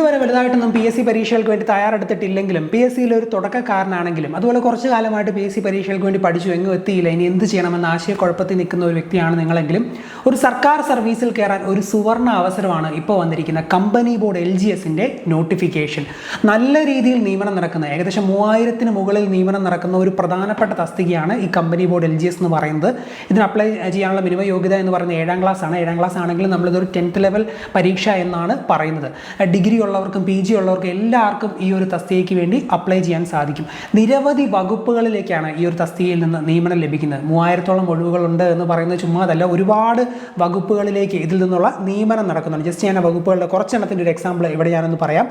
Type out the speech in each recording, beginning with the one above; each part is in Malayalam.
ഇതുവരെ വലുതായിട്ടൊന്നും പി എസ് സി പരീക്ഷകൾക്ക് വേണ്ടി തയ്യാറെടുത്തിട്ടില്ലെങ്കിലും പി എസ് സിയിലെ ഒരു തുടക്കക്കാരനാണെങ്കിലും അതുപോലെ കുറച്ച് കാലമായിട്ട് പി എസ് സി പരീക്ഷകൾക്ക് വേണ്ടി പഠിച്ചു എങ്ങും എത്തിയില്ല. ഇനി എന്ത് ചെയ്യണമെന്ന ആശയക്കുഴപ്പത്തിൽ നിൽക്കുന്ന ഒരു വ്യക്തിയാണ് നിങ്ങളെങ്കിലും. ഒരു സർക്കാർ സർവീസിൽ കയറാൻ ഒരു സുവർണ അവസരമാണ് ഇപ്പോൾ വന്നിരിക്കുന്ന കമ്പനി ബോർഡ് എൽ ജി എസിന്റെ നോട്ടിഫിക്കേഷൻ. നല്ല രീതിയിൽ നിയമനം നടക്കുന്ന ഏകദേശം മൂവായിരത്തിന് മുകളിൽ നിയമനം നടക്കുന്ന ഒരു പ്രധാനപ്പെട്ട തസ്തികയാണ് ഈ company board L G S എന്ന് പറയുന്നത്. ഇതിന് അപ്ലൈ ചെയ്യാനുള്ള മിനിമം യോഗ്യത എന്ന് പറയുന്നത് ഏഴാം ക്ലാസ് ആണ്. ഏഴാം ക്ലാസ് ആണെങ്കിലും നമ്മളിതൊരു ടെൻത്ത് ലെവൽ പരീക്ഷ എന്നാണ് പറയുന്നത്. ഡിഗ്രി ഉള്ളവർക്കും പി ജി ഉള്ളവർക്കും എല്ലാവർക്കും ഈ ഒരു തസ്തികയ്ക്ക് വേണ്ടി അപ്ലൈ ചെയ്യാൻ സാധിക്കും. നിരവധി വകുപ്പുകളിലേക്കാണ് ഈ ഒരു തസ്തികയിൽ നിന്ന് നിയമനം ലഭിക്കുന്നത്. മൂവായിരത്തോളം ഒഴിവുകളുണ്ട് എന്ന് പറയുന്നത് ചുമ്മാതല്ല. ഒരുപാട് വകുപ്പുകളിലേക്ക് ഇതിൽ നിന്നുള്ള നിയമനം നടക്കുന്നുണ്ട്. ജസ്റ്റ് ഞാൻ വകുപ്പുകളുടെ കുറച്ചെണ്ണത്തിന്റെ ഒരു എക്സാമ്പിൾ ഇവിടെ ഞാനൊന്ന് പറയാം.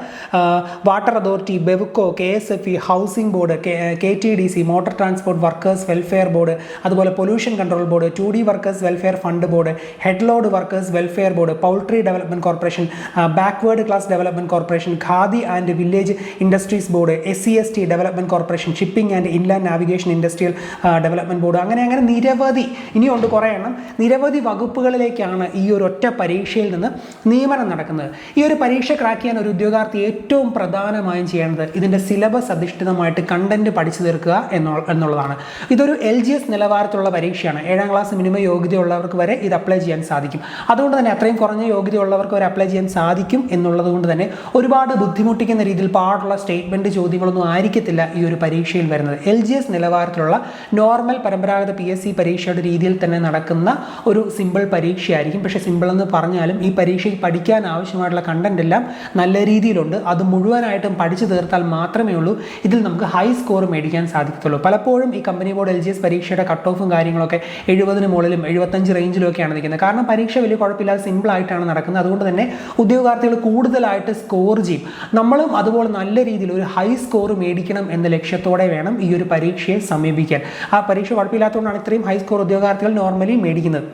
Water authority Bevco K S F E housing board K T D C motor transport workers welfare board അതുപോലെ pollution control board toddy workers welfare fund board head load workers welfare board poultry development corporation backward class development corporation Khadi and village industries board S C S T development corporation shipping and inland navigation industrial development board അങ്ങനെ അങ്ങനെ നിരവധി ഇനിയുണ്ട് കുറേ എണ്ണം. നിരവധി വകുപ്പുകളിലേക്കാണ് ഈ ഒരു ഒറ്റ പരീക്ഷയിൽ നിന്ന് നിയമനം നടക്കുന്നത്. ഈ ഒരു പരീക്ഷ ക്രാക്ക് ചെയ്യാൻ ഒരു ഉദ്യോഗാർത്ഥി ഏറ്റവും പ്രധാനമായും ചെയ്യേണ്ടത് ഇതിന്റെ സിലബസ് അധിഷ്ഠിതമായിട്ട് കണ്ടന്റ് പഠിച്ചു തീർക്കുക എന്നുള്ളതാണ്. ഇതൊരു എൽ ജി എസ് നിലവാരത്തിലുള്ള പരീക്ഷയാണ്. ഏഴാം ക്ലാസ് മിനിമം യോഗ്യതയുള്ളവർക്ക് വരെ ഇത് അപ്ലൈ ചെയ്യാൻ സാധിക്കും. അതുകൊണ്ട് തന്നെ അത്രയും കുറഞ്ഞ യോഗ്യതയുള്ളവർക്ക് വരെ അപ്ലൈ ചെയ്യാൻ സാധിക്കും എന്നുള്ളത് കൊണ്ട് തന്നെ ഒരുപാട് ബുദ്ധിമുട്ടിക്കുന്ന രീതിയിൽ പാടുള്ള സ്റ്റേറ്റ്മെന്റ് ചോദ്യങ്ങളൊന്നും ആയിരിക്കത്തില്ല ഈ ഒരു പരീക്ഷയിൽ വരുന്നത്. എൽ ജി എസ് നിലവാരത്തിലുള്ള നോർമൽ പരമ്പരാഗത പി എസ് സി പരീക്ഷയുടെ രീതിയിൽ തന്നെ നടക്കുന്ന ഒരു സിമ്പിൾ പരീക്ഷയായിരിക്കും. പക്ഷേ സിമ്പിൾ എന്ന് പറഞ്ഞാലും ഈ പരീക്ഷയിൽ പഠിക്കാൻ ആവശ്യമായിട്ടുള്ള കണ്ടന്റ് എല്ലാം നല്ല രീതിയിലുണ്ട്. അത് മുഴുവനായിട്ടും പഠിച്ചു തീർത്താൽ മാത്രമേ ഉള്ളൂ. ഇതിൽ നമുക്ക് ഹൈ സ്കോർ മേടിക്കാൻ സാധിക്കത്തുള്ളൂ. പലപ്പോഴും ഈ company board L G S പരീക്ഷയുടെ കട്ട് ഓഫും കാര്യങ്ങളൊക്കെ എഴുപതിന് മുകളിലും എഴുപത്തഞ്ച് റേഞ്ചിലൊക്കെയാണ് നിൽക്കുന്നത്. കാരണം പരീക്ഷ വലിയ കുഴപ്പമില്ലാതെ സിമ്പിൾ ആയിട്ടാണ് നടക്കുന്നത്. അതുകൊണ്ട് തന്നെ ഉദ്യോഗാർത്ഥികൾ കൂടുതലായിട്ട് സ്കോർ ചെയ്യും. നമ്മളും അതുപോലെ നല്ല രീതിയിൽ ഒരു ഹൈ സ്കോർ മേടിക്കണം എന്ന ലക്ഷ്യത്തോടെ വേണം ഈ ഒരു പരീക്ഷയെ സമീപിക്കാൻ. ആ പരീക്ഷ കുഴപ്പമില്ലാത്തതുകൊണ്ടാണ് ഇത്രയും ഹൈ സ്കോർ ഉദ്യോഗാർത്ഥികൾ നോർമലി മേടിക്കുന്നത്.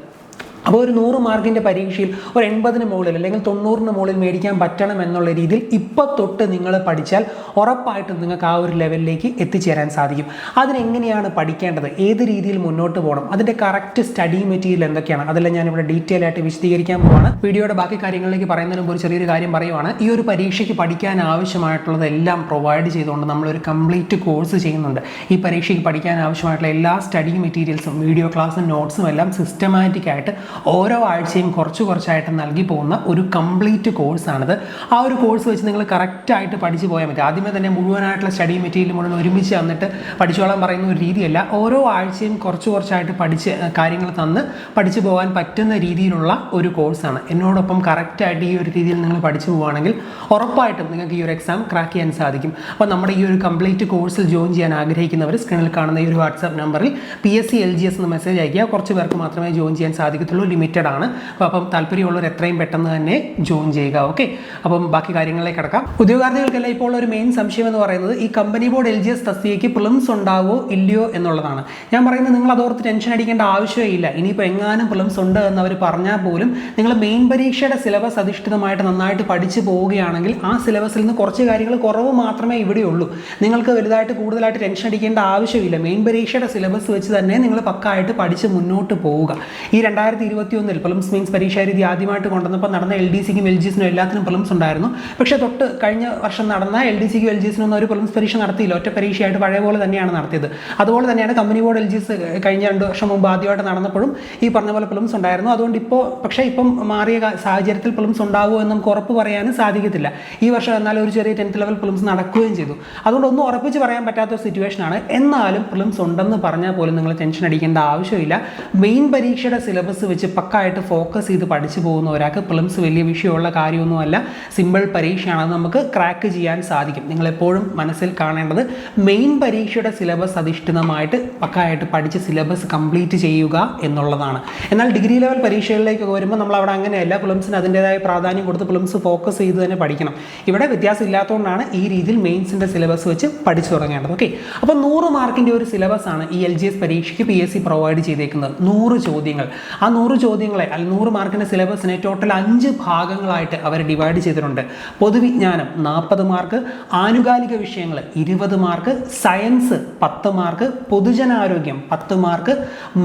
അപ്പോൾ ഒരു നൂറ് മാർക്കിന്റെ പരീക്ഷയിൽ ഒരു എൺപതിന് മുകളിൽ അല്ലെങ്കിൽ തൊണ്ണൂറിന് മുകളിൽ മേടിക്കാൻ പറ്റണം എന്നുള്ള രീതിയിൽ ഇപ്പോൾ തൊട്ട് നിങ്ങൾ പഠിച്ചാൽ ഉറപ്പായിട്ടും നിങ്ങൾക്ക് ആ ഒരു ലെവലിലേക്ക് എത്തിച്ചേരാൻ സാധിക്കും. അതിനെങ്ങനെയാണ് പഠിക്കേണ്ടത്? ഏത് രീതിയിൽ മുന്നോട്ട് പോകണം? അതിന്റെ കറക്റ്റ് സ്റ്റഡി മെറ്റീരിയൽ എന്തൊക്കെയാണ്? അതെല്ലാം ഞാനിവിടെ ഡീറ്റെയിൽ ആയിട്ട് വിശദീകരിക്കാൻ പോവാണ്. വീഡിയോയുടെ ബാക്കി കാര്യങ്ങളിലേക്ക് പറയുന്നതിന് മുമ്പ് ഒരു ചെറിയൊരു കാര്യം പറയുവാണ്. ഈ ഒരു പരീക്ഷയ്ക്ക് പഠിക്കാൻ ആവശ്യമായിട്ടുള്ളതെല്ലാം പ്രൊവൈഡ് ചെയ്തുകൊണ്ട് നമ്മളൊരു കംപ്ലീറ്റ് കോഴ്സ് ചെയ്യുന്നുണ്ട്. ഈ പരീക്ഷയ്ക്ക് പഠിക്കാൻ ആവശ്യമായിട്ടുള്ള എല്ലാ സ്റ്റഡി മെറ്റീരിയൽസും വീഡിയോ ക്ലാസ്സും നോട്ട്സും എല്ലാം സിസ്റ്റമാറ്റിക് ആയിട്ട് ഓരോ ആഴ്ചയും കുറച്ച് കുറച്ചായിട്ട് നൽകി പോകുന്ന ഒരു കംപ്ലീറ്റ് കോഴ്സാണിത് ആ ഒരു കോഴ്സ് വെച്ച് നിങ്ങൾ കറക്റ്റായിട്ട് പഠിച്ചു പോയാൽ മതി. ആദ്യമേ തന്നെ മുഴുവനായിട്ടുള്ള സ്റ്റഡി മെറ്റീരിയൽ മുഴുവൻ ഒരുമിച്ച് തന്നിട്ട് പഠിച്ചോളാൻ പറയുന്ന ഒരു രീതിയല്ല. ഓരോ ആഴ്ചയും കുറച്ച് കുറച്ചായിട്ട് പഠിച്ച് കാര്യങ്ങൾ തന്ന് പഠിച്ചു പോകാൻ പറ്റുന്ന രീതിയിലുള്ള ഒരു കോഴ്സാണ് എന്നോടൊപ്പം കറക്റ്റായിട്ട് ഈ ഒരു രീതിയിൽ നിങ്ങൾ പഠിച്ചു പോവുകയാണെങ്കിൽ ഉറപ്പായിട്ടും നിങ്ങൾക്ക് ഈ ഒരു എക്സാം ക്രാക്ക് ചെയ്യാൻ സാധിക്കും. അപ്പോൾ നമ്മുടെ ഈ ഒരു കംപ്ലീറ്റ് കോഴ്സിൽ ജോയിൻ ചെയ്യാൻ ആഗ്രഹിക്കുന്നവർ സ്ക്രീനിൽ കാണുന്ന ഈ ഒരു വാട്സാപ്പ് നമ്പറിൽ P S C L G S എന്ന് മെസ്സേജ് അയക്കുക കുറച്ച് പേർക്ക് മാത്രമേ ജോയിൻ ചെയ്യാൻ സാധിക്കത്തുള്ളൂ. ലിമിറ്റഡ് ആണ്. അപ്പോൾ അപ്പം താല്പര്യമുള്ളവർ എത്രയും പെട്ടെന്ന് തന്നെ ജോയിൻ ചെയ്യുക ഓക്കെ അപ്പം ബാക്കി കാര്യങ്ങളിലേക്ക് കിടക്കാം. ഉദ്യോഗാർത്ഥികൾക്കെല്ലാം ഇപ്പോൾ ഒരു മെയിൻ സംശയം എന്ന് പറയുന്നത് ഈ company board L G S തസ്തികയ്ക്ക് prelims ഉണ്ടാവോ ഇല്ലയോ എന്നുള്ളതാണ്. ഞാൻ പറയുന്നത് നിങ്ങൾ അതോർത്ത് ടെൻഷൻ അടിക്കേണ്ട ആവശ്യമേ ഇല്ല. ഇനിയിപ്പോൾ എങ്ങാനും പ്രിലിംസ് ഉണ്ട് എന്ന് അവർ പറഞ്ഞാൽ പോലും നിങ്ങൾ മെയിൻ പരീക്ഷയുടെ സിലബസ് അധിഷ്ഠിതമായിട്ട് നന്നായിട്ട് പഠിച്ചു പോവുകയാണെങ്കിൽ ആ സിലബസിൽ നിന്ന് കുറച്ച് കാര്യങ്ങൾ കുറവ് മാത്രമേ ഇവിടെ ഉള്ളൂ. നിങ്ങൾക്ക് വലുതായിട്ട് കൂടുതലായിട്ട് ടെൻഷൻ അടിക്കേണ്ട ആവശ്യമില്ല. മെയിൻ പരീക്ഷയുടെ സിലബസ് വെച്ച് തന്നെ നിങ്ങൾ പക്കായിട്ട് പഠിച്ച് മുന്നോട്ട് പോവുക. ഈ രണ്ടായിരത്തി ഇരുപത്തി ഒന്നിൽ പ്രിലിംസ് മീൻസ് പരീക്ഷാരീതി ആദ്യമായിട്ട് കൊണ്ടുവന്നപ്പോൾ നടന്ന എൽ ഡി സിക്കും എൽ ജി എസിനും എല്ലാത്തിനും പ്ലംസ് ഉണ്ടായിരുന്നു. പക്ഷേ തൊട്ട് കഴിഞ്ഞ വർഷം നടന്ന എൽ ഡി സിക്കും എൽ ജി എസിനും ഒന്നും ഒരു പ്ലംസ് പരീക്ഷ നടത്തിയില്ല. ഒറ്റ പരീക്ഷയായിട്ട് പഴയ പോലെ തന്നെയാണ് നടത്തിയത്. അതുപോലെ തന്നെയാണ് company board L G S കഴിഞ്ഞ രണ്ട് വർഷം മുമ്പ് ആദ്യമായിട്ട് നടന്നപ്പോഴും ഈ പറഞ്ഞ പോലെ പ്ലംസ് ഉണ്ടായിരുന്നു. അതുകൊണ്ട് ഇപ്പോൾ പക്ഷേ ഇപ്പം മാറിയ സാഹചര്യത്തിൽ പ്ലംസ് ഉണ്ടാവുമോ എന്ന് നമുക്ക് ഉറപ്പ് പറയാനും സാധിക്കത്തില്ല. ഈ വർഷം എന്നാലും ഒരു ചെറിയ ടെൻത്ത് ലെവൽ പ്ലംസ് നടക്കുകയും ചെയ്തു. അതുകൊണ്ട് ഒന്നും ഉറപ്പിച്ച് പറയാൻ പറ്റാത്ത ഒരു സിറ്റുവേഷനാണ് എന്നാലും പ്ലംസ് ഉണ്ടെന്ന് പറഞ്ഞാൽ പോലും നിങ്ങൾ ടെൻഷൻ അടിക്കേണ്ട ആവശ്യമില്ല. മെയിൻ പരീക്ഷയുടെ സിലബസ് വെച്ച് പക്കായിട്ട് ഫോക്കസ് ചെയ്ത് പഠിച്ചു പോകുന്ന ഒരാൾക്ക് പ്ലംസ് വലിയ വിഷയമുള്ള കാര്യമൊന്നുമല്ല. സിമ്പിൾ പരീക്ഷയാണ്. അത് നമുക്ക് ക്രാക്ക് ചെയ്യാൻ സാധിക്കും. നിങ്ങളെപ്പോഴും മനസ്സിൽ കാണേണ്ടത് മെയിൻ പരീക്ഷയുടെ സിലബസ് അധിഷ്ഠിതമായിട്ട് പക്കായിട്ട് പഠിച്ച് സിലബസ് കംപ്ലീറ്റ് ചെയ്യുക എന്നുള്ളതാണ്. എന്നാൽ ഡിഗ്രി ലെവൽ പരീക്ഷകളിലേക്ക് വരുമ്പോൾ നമ്മൾ അവിടെ അങ്ങനെയല്ല. പ്ലംസിന് അതിന്റെതായ പ്രാധാന്യം കൊടുത്ത് പ്ലംസ് ഫോക്കസ് ചെയ്ത് തന്നെ പഠിക്കണം. ഇവിടെ വ്യത്യാസം ഇല്ലാത്തതുകൊണ്ടാണ് ഈ രീതിയിൽ മെയിൻസിന്റെ സിലബസ് വെച്ച് പഠിച്ചു തുടങ്ങേണ്ടത്. ഓക്കെ അപ്പോൾ നൂറ് മാർക്കിന്റെ ഒരു സിലബസ് ആണ് ഈ എൽ ജി എസ് പരീക്ഷയ്ക്ക് പി എസ് സി പ്രൊവൈഡ് ചെയ്തേക്കുന്നത്. നൂറ് ചോദ്യങ്ങൾ. ആ നൂറ് നൂറ് ചോദ്യങ്ങളെ അല്ലെങ്കിൽ നൂറ് മാർക്കിന്റെ സിലബസിനെ ടോട്ടൽ അഞ്ച് ഭാഗങ്ങളായിട്ട് അവർ ഡിവൈഡ് ചെയ്തിട്ടുണ്ട്. പൊതുവിജ്ഞാനം നാൽപ്പത് മാർക്ക് ആനുകാലിക വിഷയങ്ങൾ ഇരുപത് മാർക്ക് സയൻസ് പത്ത് മാർക്ക് പൊതുജനാരോഗ്യം പത്ത് മാർക്ക്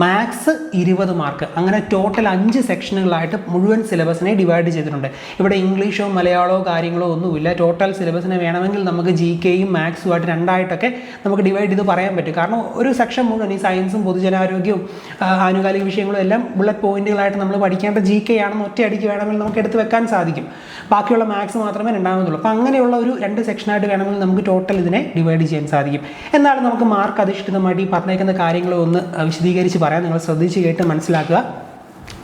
മാത്സ് ഇരുപത് മാർക്ക്. അങ്ങനെ ടോട്ടൽ അഞ്ച് സെക്ഷനുകളായിട്ട് മുഴുവൻ സിലബസിനെ ഡിവൈഡ് ചെയ്തിട്ടുണ്ട്. ഇവിടെ ഇംഗ്ലീഷോ മലയാളമോ കാര്യങ്ങളോ ഒന്നുമില്ല. ടോട്ടൽ സിലബസിനെ വേണമെങ്കിൽ നമുക്ക് ജി കെയും മാത്സുമായിട്ട് രണ്ടായിട്ടൊക്കെ നമുക്ക് ഡിവൈഡ് ചെയ്ത് പറയാൻ പറ്റും. കാരണം ഒരു സെക്ഷൻ മുഴുവൻ ഈ സയൻസും പൊതുജനാരോഗ്യവും ആനുകാലിക വിഷയങ്ങളും എല്ലാം ബുള്ളറ്റ് പോയിന്റുകളായിട്ട് നമ്മൾ പഠിക്കേണ്ട ജി കെ ആണെന്ന് ഒറ്റയടിക്ക് വേണമെങ്കിൽ നമുക്ക് എടുത്ത് വെക്കാൻ സാധിക്കും. ബാക്കിയുള്ള മാത്സ് മാത്രമേ രണ്ടാമതുള്ളൂ. അപ്പോൾ അങ്ങനെയുള്ള ഒരു രണ്ട് സെക്ഷനായിട്ട് വേണമെങ്കിൽ നമുക്ക് ടോട്ടൽ ഇതിനെ ഡിവൈഡ് ചെയ്യാൻ സാധിക്കും. എന്നാലും നമുക്ക് മാർക്ക് അധിഷ്ഠിതമായിട്ട് ഈ പറഞ്ഞേക്കുന്ന ആ, വിശദീകരിച്ച് പറയാം. നിങ്ങൾ ശ്രദ്ധിച്ച് കേട്ട് മനസ്സിലാക്കുക.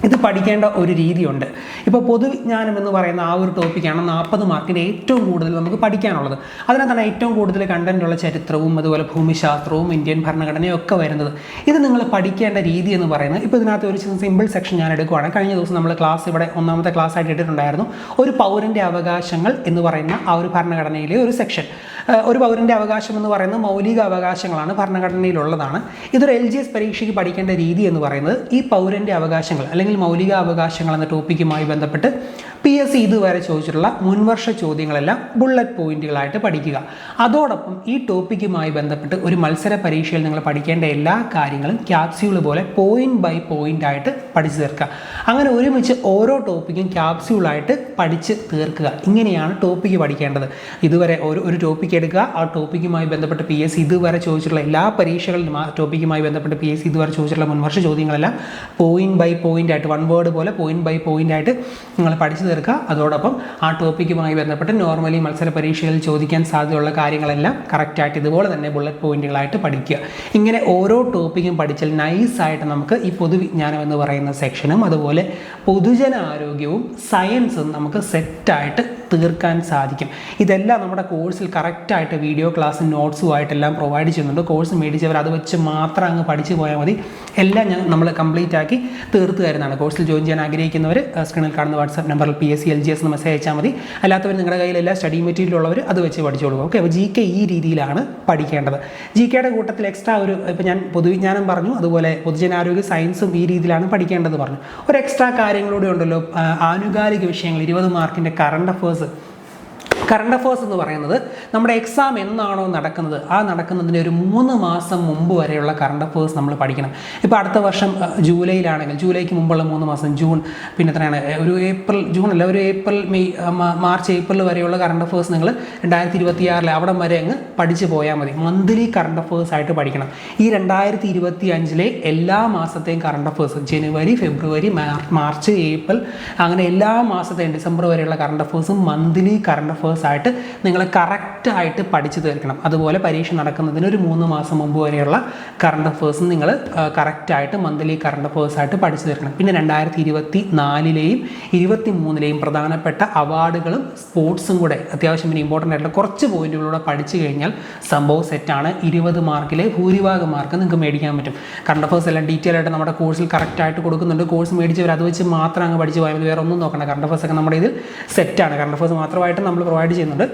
ഇത് പഠിക്കേണ്ട ഒരു രീതിയുണ്ട്. ഇപ്പോൾ പൊതുവിജ്ഞാനം എന്ന് പറയുന്ന ആ ഒരു ടോപ്പിക്കാണ് നാൽപ്പത് മാർക്കിന്റെ ഏറ്റവും കൂടുതൽ നമുക്ക് പഠിക്കാനുള്ളത്. അതിനകത്താണ് ഏറ്റവും കൂടുതൽ കണ്ടന്റുള്ള ചരിത്രവും അതുപോലെ ഭൂമിശാസ്ത്രവും ഇന്ത്യൻ ഭരണഘടനയും ഒക്കെ വരുന്നത്. ഇത് നിങ്ങൾ പഠിക്കേണ്ട രീതി എന്ന് പറയുന്നത് ഇപ്പോൾ ഇതിനകത്ത് ഒരു സിമ്പിൾ സെക്ഷൻ ഞാൻ എടുക്കുകയാണ് കഴിഞ്ഞ ദിവസം നമ്മൾ ക്ലാസ് ഇവിടെ ഒന്നാമത്തെ ക്ലാസ് ആയിട്ട് ഇട്ടിട്ടുണ്ടായിരുന്നു. ഒരു പൗരന്റെ അവകാശങ്ങൾ എന്ന് പറയുന്ന ആ ഒരു ഭരണഘടനയിലെ ഒരു സെക്ഷൻ ഒരു പൗരന്റെ അവകാശം എന്ന് പറയുന്നത് മൗലിക അവകാശങ്ങളാണ് ഭരണഘടനയിലുള്ളതാണ്. ഇതൊരു എൽ ജി എസ് പരീക്ഷയ്ക്ക് പഠിക്കേണ്ട രീതി എന്ന് പറയുന്നത് ഈ പൗരന്റെ അവകാശങ്ങൾ അല്ലെങ്കിൽ മൗലിക അവകാശങ്ങൾ എന്ന ടോപ്പിക്കുമായി ബന്ധപ്പെട്ട് പി എസ് സി ഇതുവരെ ചോദിച്ചിട്ടുള്ള മുൻവർഷ ചോദ്യങ്ങളെല്ലാം ബുള്ളറ്റ് പോയിന്റുകളായിട്ട് പഠിക്കുക. അതോടൊപ്പം ഈ ടോപ്പിക്കുമായി ബന്ധപ്പെട്ട് ഒരു മത്സര പരീക്ഷയിൽ നിങ്ങൾ പഠിക്കേണ്ട എല്ലാ കാര്യങ്ങളും ക്യാപ്സ്യൂൾ പോലെ പോയിന്റ് ബൈ പോയിന്റ് ആയിട്ട് പഠിച്ചു തീർക്കുക. അങ്ങനെ ഒരുമിച്ച് ഓരോ ടോപ്പിക്കും ക്യാപ്സ്യൂളായിട്ട് പഠിച്ച് തീർക്കുക. ഇങ്ങനെയാണ് ടോപ്പിക്ക് പഠിക്കേണ്ടത്. ഇതുവരെ ഒരു ഒരു ടോപ്പിക്ക് എടുക്കുക. ആ ടോപ്പിക്കുമായി ബന്ധപ്പെട്ട് പി എസ് സി ഇതുവരെ ചോദിച്ചിട്ടുള്ള എല്ലാ പരീക്ഷകളിലും ആ ടോപ്പിക്കുമായി ബന്ധപ്പെട്ട് പി എസ് സി ഇതുവരെ ചോദിച്ചിട്ടുള്ള മുൻവർഷ ചോദ്യങ്ങളെല്ലാം പോയിന്റ് ബൈ പോയിന്റ് ആയിട്ട് വൺ വേർഡ് പോലെ പോയിന്റ് ബൈ പോയിന്റ് ആയിട്ട് നിങ്ങൾ പഠിച്ചു തീർക്കുക അതോടൊപ്പം ആ ടോപ്പിക്കുമായി ബന്ധപ്പെട്ട് നോർമലി മത്സര പരീക്ഷകളിൽ ചോദിക്കാൻ സാധ്യതയുള്ള കാര്യങ്ങളെല്ലാം കറക്റ്റായിട്ട് ഇതുപോലെ തന്നെ ബുള്ളറ്റ് പോയിന്റുകളായിട്ട് പഠിക്കുക. ഇങ്ങനെ ഓരോ ടോപ്പിക്കും പഠിച്ചാൽ നൈസായിട്ട് നമുക്ക് ഈ പൊതുവിജ്ഞാനം എന്ന് പറയുന്ന സെക്ഷനും അതുപോലെ പൊതുജനാരോഗ്യവും സയൻസും നമുക്ക് സെറ്റായിട്ട് തീർക്കാൻ സാധിക്കും. ഇതെല്ലാം നമ്മുടെ കോഴ്സിൽ കറക്റ്റായിട്ട് വീഡിയോ ക്ലാസ്സും നോട്ട്സും ആയിട്ടെല്ലാം പ്രൊവൈഡ് ചെയ്യുന്നുണ്ട്. കോഴ്സ് മേടിച്ചവർ അത് വെച്ച് മാത്രം അങ്ങ് പഠിച്ചു പോയാൽ മതി. എല്ലാം ഞാൻ നമ്മൾ കംപ്ലീറ്റ് ആക്കി തീർത്ത് തരുന്നതാണ് കോഴ്സിൽ ജോയിൻ ചെയ്യാൻ ആഗ്രഹിക്കുന്നവർ സ്ക്രീനിൽ കാണുന്ന വാട്സാപ്പ് നമ്പറിൽ P S C L G S എന്ന് മെസ്സേജ് അയച്ചാൽ മതി. അല്ലാത്തവർ നിങ്ങളുടെ കയ്യിൽ എല്ലാ സ്റ്റഡി മെറ്റീരിയൽ ഉള്ളവർ അത് വെച്ച് പഠിച്ചോളൂ. ഓക്കെ അപ്പോൾ ജി കെ ഈ രീതിയിലാണ് പഠിക്കേണ്ടത്. ജി കെയുടെ കൂട്ടത്തിൽ എക്സ്ട്രാ ഒരു ഇപ്പോൾ ഞാൻ പൊതുവിജ്ഞാനം പറഞ്ഞു അതുപോലെ പൊതുജനാരോഗ്യ സയൻസും ഈ രീതിയിലാണ് പഠിക്കേണ്ടത് പറഞ്ഞു. ഒരു എക്സ്ട്രാ കാര്യങ്ങളൂടെ ഉണ്ടല്ലോ. ആനുകാലിക വിഷയങ്ങൾ ഇരുപത് മാർക്കിന്റെ കറണ്ട് അഫേഴ്സ് കറണ്ട് അഫേഴ്സ് എന്ന് പറയുന്നത് നമ്മുടെ എക്സാം എന്നാണോ നടക്കുന്നത്? ആ നടക്കുന്നതിന് ഒരു മൂന്ന് മാസം മുമ്പ് വരെയുള്ള കറണ്ട് അഫേഴ്സ് നമ്മൾ പഠിക്കണം. ഇപ്പോൾ അടുത്ത വർഷം ജൂലൈയിലാണെങ്കിൽ ജൂലൈക്ക് മുമ്പുള്ള മൂന്ന് മാസം ജൂൺ പിന്നെ എത്രയാണ് ഒരു ഏപ്രിൽ ജൂൺ അല്ല ഒരു ഏപ്രിൽ മെയ് മാർച്ച് ഏപ്രിൽ വരെയുള്ള കറണ്ട് അഫേഴ്സ് നിങ്ങൾ രണ്ടായിരത്തി ഇരുപത്തിയാറിൽ അവിടെ വരെ അങ്ങ് പഠിച്ചു പോയാൽ മതി. മന്ത്ലി കറണ്ട് അഫേഴ്സ് ആയിട്ട് പഠിക്കണം. ഈ രണ്ടായിരത്തി ഇരുപത്തി അഞ്ചിലെ എല്ലാ മാസത്തെയും കറണ്ട് അഫേഴ്സ് ജനുവരി ഫെബ്രുവരി മാർ- മാർച്ച് ഏപ്രിൽ അങ്ങനെ എല്ലാ മാസത്തെയും ഡിസംബർ വരെയുള്ള കറണ്ട് അഫേഴ്സും മന്ത്ലി കറണ്ട് അഫേഴ്സ് ആയിട്ട് നിങ്ങൾ കറക്റ്റായിട്ട് പഠിച്ചു തീർക്കണം. അതുപോലെ പരീക്ഷ നടക്കുന്നതിന് ഒരു മൂന്ന് മാസം മുമ്പ് വരെയുള്ള കറണ്ട് അഫേഴ്സും നിങ്ങൾ കറക്റ്റായിട്ട് മന്ത്ലി കറണ്ട് അഫേഴ്സ് ആയിട്ട് പഠിച്ചു തീർക്കണം. പിന്നെ രണ്ടായിരത്തി ഇരുപത്തി നാലിലെയും ഇരുപത്തി മൂന്നിലെയും പ്രധാനപ്പെട്ട അവാർഡുകളും സ്പോർട്സും കൂടെ അത്യാവശ്യം പിന്നെ ഇമ്പോർട്ടന്റ് ആയിട്ടുള്ള കുറച്ച് പോയിന്റുകളൂടെ പഠിച്ചു കഴിഞ്ഞാൽ സംഭവം സെറ്റാണ് ഇരുപത് മാർക്കിലെ ഭൂരിഭാഗം മാർക്ക് നിങ്ങൾക്ക് മേടിക്കാൻ പറ്റും. കറണ്ട് അഫേഴ്സ് എല്ലാം ഡീറ്റെയിൽ ആയിട്ട് നമ്മുടെ കോഴ്സിൽ കറക്റ്റായിട്ട് കൊടുക്കുന്നുണ്ട്. കോഴ്സ് മേടിച്ചവർ അത് വെച്ച് മാത്രം അങ്ങ് പഠിച്ച് പോയാൽ വേറെ ഒന്നും നോക്കണ്ട. കറണ്ട് അഫേഴ്സ് ഒക്കെ നമ്മുടെ ഇതിൽ സെറ്റാണ് കറണ്ട് അഫേഴ്സ് മാത്രമായിട്ട് നമ്മൾ പ്രൊവൈഡ് ചെയ്യുന്നുണ്ട്.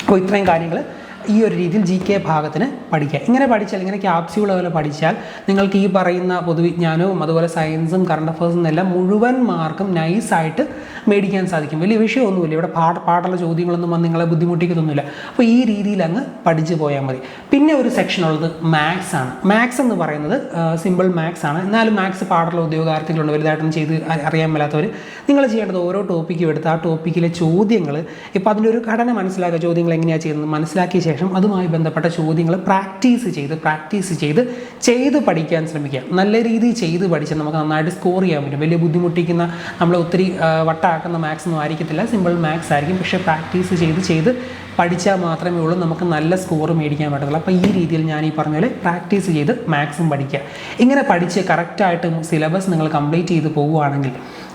അപ്പോൾ ഇത്രയും കാര്യങ്ങൾ ഈ ഒരു രീതിയിൽ ജി കെ ഭാഗത്തിന് പഠിക്കുക. ഇങ്ങനെ പഠിച്ചാൽ ഇങ്ങനെ ക്യാപ്സ്യൂൾ പോലെ പഠിച്ചാൽ നിങ്ങൾക്ക് ഈ പറയുന്ന പൊതുവിജ്ഞാനവും അതുപോലെ സയൻസും കറണ്ട് അഫേഴ്സും എല്ലാം മുഴുവൻ മാർക്കും നൈസായിട്ട് മേടിക്കാൻ സാധിക്കും. വലിയ വിഷയമൊന്നുമില്ല. ഇവിടെ പാട്ട് പാട്ടുള്ള ചോദ്യങ്ങളൊന്നും വന്ന് നിങ്ങളെ ബുദ്ധിമുട്ടിക്കത്തൊന്നുമില്ല അപ്പോൾ ഈ രീതിയിൽ അങ്ങ് പഠിച്ചു പോയാൽ മതി. പിന്നെ ഒരു സെക്ഷൻ ഉള്ളത് മാത്സ് ആണ്. മാത്സ് എന്ന് പറയുന്നത് സിമ്പിൾ മാത്സ് ആണ്. എന്നാലും മാത്സ് പാടുള്ള ഉദ്യോഗാർത്ഥികളുണ്ട്. വലുതായിട്ടൊന്നും ചെയ്ത് അറിയാൻ മേലാത്തവർ നിങ്ങൾ ചെയ്യേണ്ടത് ഓരോ ടോപ്പിക്കും എടുത്ത് ആ ടോപ്പിക്കിലെ ചോദ്യങ്ങൾ ഇപ്പോൾ അതിന്റെ ഒരു ഘടന മനസ്സിലാക്കുക. ചോദ്യങ്ങൾ എങ്ങനെയാണ് ചെയ്യുന്നത്? മനസ്സിലാക്കിയ ശേഷം അതുമായി ബന്ധപ്പെട്ട ചോദ്യങ്ങൾ പ്രാക്ടീസ് ചെയ്ത് പ്രാക്ടീസ് ചെയ്ത് ചെയ്ത് പഠിക്കാൻ ശ്രമിക്കുക. നല്ല രീതിയിൽ ചെയ്ത് പഠിച്ചാൽ നമുക്ക് നന്നായിട്ട് സ്കോർ ചെയ്യാൻ പറ്റും. വലിയ ബുദ്ധിമുട്ടിക്കുന്ന നമ്മൾ ഒത്തിരി വട്ടാക്കുന്ന മാത്സ് ഒന്നും ആയിരിക്കത്തില്ല. സിമ്പിൾ മാത്സ് ആയിരിക്കും. പക്ഷേ പ്രാക്ടീസ് ചെയ്ത് ചെയ്ത് പഠിച്ചാൽ മാത്രമേ ഉള്ളൂ. നമുക്ക് നല്ല സ്കോർ മേടിക്കാൻ പറ്റത്തുള്ളൂ. അപ്പോൾ ഈ രീതിയിൽ ഞാൻ ഈ പറഞ്ഞ പോലെ പ്രാക്ടീസ് ചെയ്ത് മാത്സും പഠിക്കുക. ഇങ്ങനെ പഠിച്ച് കറക്റ്റായിട്ട് സിലബസ് നിങ്ങൾ കംപ്ലീറ്റ് ചെയ്ത് പോവുകയാണെങ്കിൽ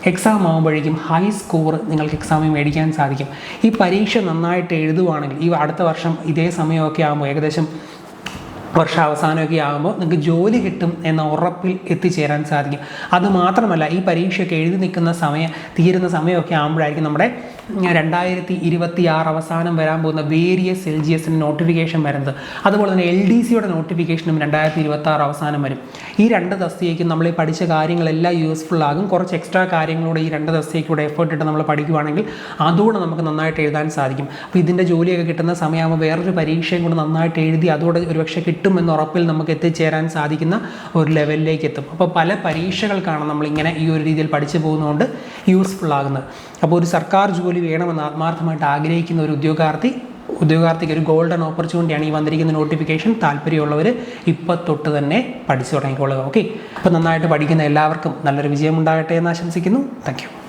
എക്സാം ആകുമ്പോഴേക്കും ഹൈ സ്കോർ നിങ്ങൾക്ക് എക്സാമിൽ മേടിക്കാൻ സാധിക്കും. ഈ പരീക്ഷ നന്നായിട്ട് എഴുതുവാണെങ്കിൽ ഈ അടുത്ത വർഷം ഇതേ സമയമൊക്കെ ആകുമ്പോൾ ഏകദേശം വർഷാവസാനമൊക്കെ ആകുമ്പോൾ നിങ്ങൾക്ക് ജോലി കിട്ടും എന്ന ഉറപ്പിൽ എത്തിച്ചേരാൻ സാധിക്കും. അതുമാത്രമല്ല ഈ പരീക്ഷയൊക്കെ എഴുതി നിൽക്കുന്ന സമയം തീരുന്ന സമയമൊക്കെ ആകുമ്പോഴായിരിക്കും നമ്മുടെ രണ്ടായിരത്തി ഇരുപത്തി ആറ് അവസാനം വരാൻ പോകുന്ന വേരിയസ് എൽ ജി എസിന്റെ നോട്ടിഫിക്കേഷൻ വരുന്നത്. അതുപോലെ തന്നെ എൽ ഡി സിയുടെ നോട്ടിഫിക്കേഷനും രണ്ടായിരത്തി ഇരുപത്തി ആറ് അവസാനം വരും. ഈ രണ്ട് തസ്തികയ്ക്കും നമ്മൾ ഈ പഠിച്ച കാര്യങ്ങളെല്ലാം യൂസ്ഫുൾ ആകും. കുറച്ച് എക്സ്ട്രാ കാര്യങ്ങളോട് ഈ രണ്ട് തസ്തികയ്ക്കൂടെ എഫേർട്ട് ഇട്ട് നമ്മൾ പഠിക്കുവാണെങ്കിൽ അതുകൂടെ നമുക്ക് നന്നായിട്ട് എഴുതാൻ സാധിക്കും. അപ്പോൾ ഇതിന്റെ ജോലിയൊക്കെ കിട്ടുന്ന സമയമാകുമ്പോൾ വേറൊരു പരീക്ഷയും കൂടെ നന്നായിട്ട് എഴുതി അതോടെ ഒരുപക്ഷെ കിട്ടുമെന്ന ഉറപ്പിൽ നമുക്ക് എത്തിച്ചേരാൻ സാധിക്കുന്ന ഒരു ലെവലിലേക്ക് എത്തും. അപ്പോൾ പല പരീക്ഷകൾക്കാണ് നമ്മളിങ്ങനെ ഈ ഒരു രീതിയിൽ പഠിച്ചു പോകുന്നതുകൊണ്ട് യൂസ്ഫുൾ ആകുന്നത്. അപ്പോൾ ഒരു സർക്കാർ ജോലി വേണമെന്ന് ആത്മാർത്ഥമായിട്ട് ആഗ്രഹിക്കുന്ന ഒരു ഉദ്യോഗാർത്ഥി ഉദ്യോഗാർത്ഥിക്ക് ഒരു ഗോൾഡൻ ഓപ്പർച്യൂണിറ്റിയാണ് ഈ വന്നിരിക്കുന്ന നോട്ടിഫിക്കേഷൻ താല്പര്യമുള്ളവർ ഇപ്പം തൊട്ട് തന്നെ പഠിച്ചു തുടങ്ങിക്കോളുക ഓക്കെ അപ്പോൾ നന്നായിട്ട് പഠിക്കുന്ന എല്ലാവർക്കും നല്ലൊരു വിജയം ഉണ്ടാകട്ടെ എന്ന് ആശംസിക്കുന്നു. താങ്ക്